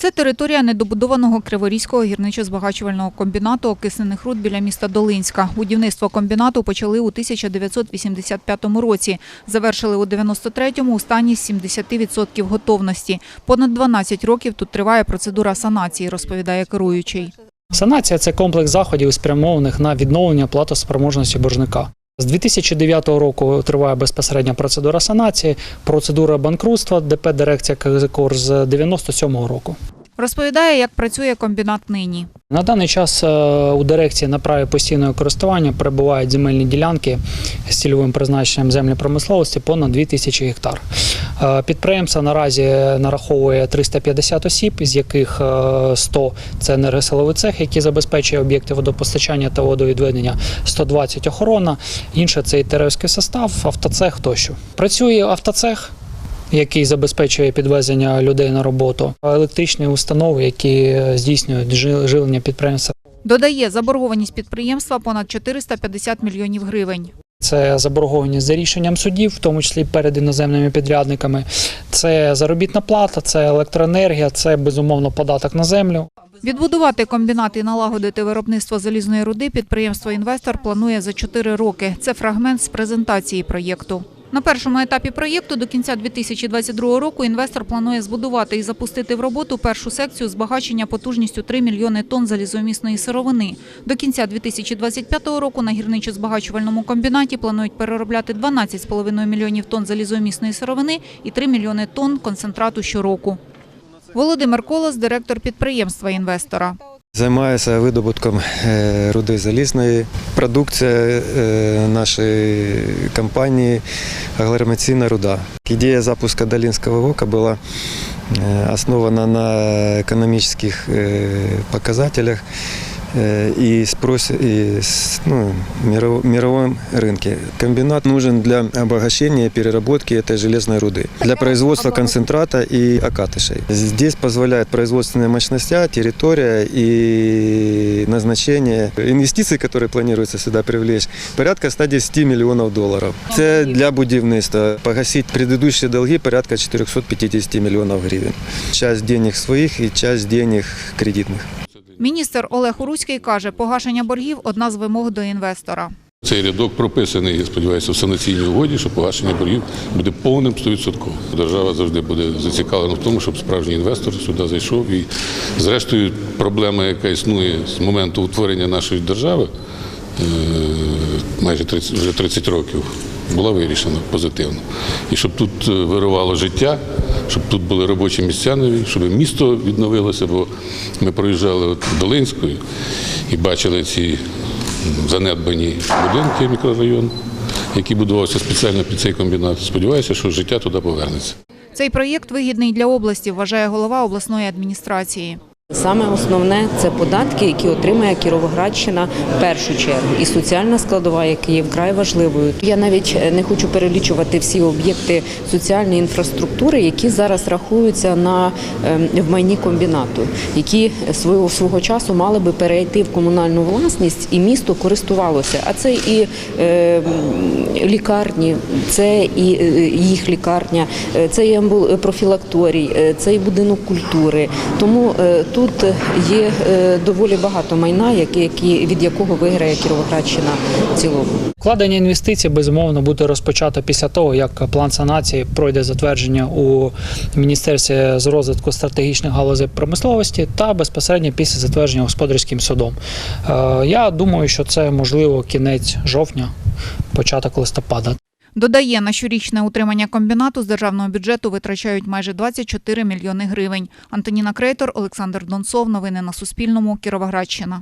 Це територія недобудованого Криворізького гірничо-збагачувального комбінату окиснених руд біля міста Долинська. Будівництво комбінату почали у 1985 році. Завершили у 93-му у стані з 70% готовності. Понад 12 років тут триває процедура санації, розповідає керуючий. Санація це комплекс заходів, спрямованих на відновлення платоспроможності боржника. З 2009 року триває безпосередня процедура санації, процедура банкрутства ДП дирекція КЗКОР з 97 року. Розповідає, як працює комбінат нині. На даний час е, у дирекції на праві постійного користування перебувають земельні ділянки з цільовим призначенням землі промисловості понад 2000 гектар. Е, Підприємство наразі нараховує 350 осіб, з яких е, 100 – це енергосиловий цех, який забезпечує об'єкти водопостачання та водовідведення, 120 – охорона, інше це і теревський состав, автоцех тощо. Працює автоцех, який забезпечує підвезення людей на роботу, електричні установи, які здійснюють жи- живлення підприємства. Додає, заборгованість підприємства понад 450 мільйонів гривень. Це заборгованість за рішенням судів, в тому числі перед іноземними підрядниками. Це заробітна плата, це електроенергія, це безумовно податок на землю. Відбудувати комбінат і налагодити виробництво залізної руди підприємство «Інвестор» планує за 4 роки. Це фрагмент з презентації проєкту. На першому етапі проєкту до кінця 2022 року інвестор планує збудувати і запустити в роботу першу секцію збагачення потужністю 3 мільйони тонн залізомісної сировини. До кінця 2025 року на гірничо-збагачувальному комбінаті планують переробляти 12,5 мільйонів тонн залізомісної сировини і 3 мільйони тонн концентрату щороку. Володимир Колос, директор підприємства інвестора. Займаюся видобутком е, руди залізної. Продукція е, нашої компанії агломераційна руда. Ідея запуску Долинського ВОКа була е, основана на економічних показателях и спрос и ну, миров- мировом рынке. Комбинат нужен для обогащения и переработки этой железной руды, для производства концентрата и окатышей. Здесь позволяет производственная мощность, территория и назначение инвестиций, которые планируется сюда привлечь, порядка 110 миллионов долларов. Это для будівництва. Погасить предыдущие долги порядка 450 миллионов гривен. Часть денег своих и часть денег кредитных. Міністр Олег Уруцький каже, погашення боргів – одна з вимог до інвестора. Цей рядок прописаний, сподіваюся, в санаційній угоді, що погашення боргів буде повним 100%. Держава завжди буде зацікавлена в тому, щоб справжній інвестор сюди зайшов. І, зрештою, проблема, яка існує з моменту утворення нашої держави, е, майже 30, вже 30 років, була вирішена позитивно. І щоб тут е, вирувало життя, щоб тут були робочі місця нові, щоб місто відновилося, бо ми проїжджали Долинською і бачили ці занедбані будинки мікрорайон, який будувався спеціально під цей комбінат. Сподіваюся, що життя туди повернеться. Цей проєкт вигідний для області, вважає голова обласної адміністрації. Саме основне це податки, які отримає Кіровоградщина в першу чергу, і соціальна складова, яка є вкрай важливою. Я навіть е, не хочу перелічувати всі об'єкти соціальної інфраструктури, які зараз рахуються на ем, в майні комбінату, які свого свого часу мали би перейти в комунальну власність, і місто користувалося. А це і е, лікарні, це і е, їх лікарня, е, це і профілакторій, це і будинок культури. Тому е, тут є е, доволі багато майна, які, від якого виграє Кіровоградщина в цілому. Вкладення інвестицій безумовно буде розпочато після того, як план санації пройде затвердження у міністерстві з розвитку стратегічних галузей промисловості та безпосередньо після затвердження господарським судом. Е, Я думаю, що це можливо кінець жовтня, початок листопада. Додає, на щорічне утримання комбінату з державного бюджету витрачають майже 24 мільйони гривень. Антоніна Крейтор, Олександр Донцов. Новини на Суспільному. Кіровоградщина.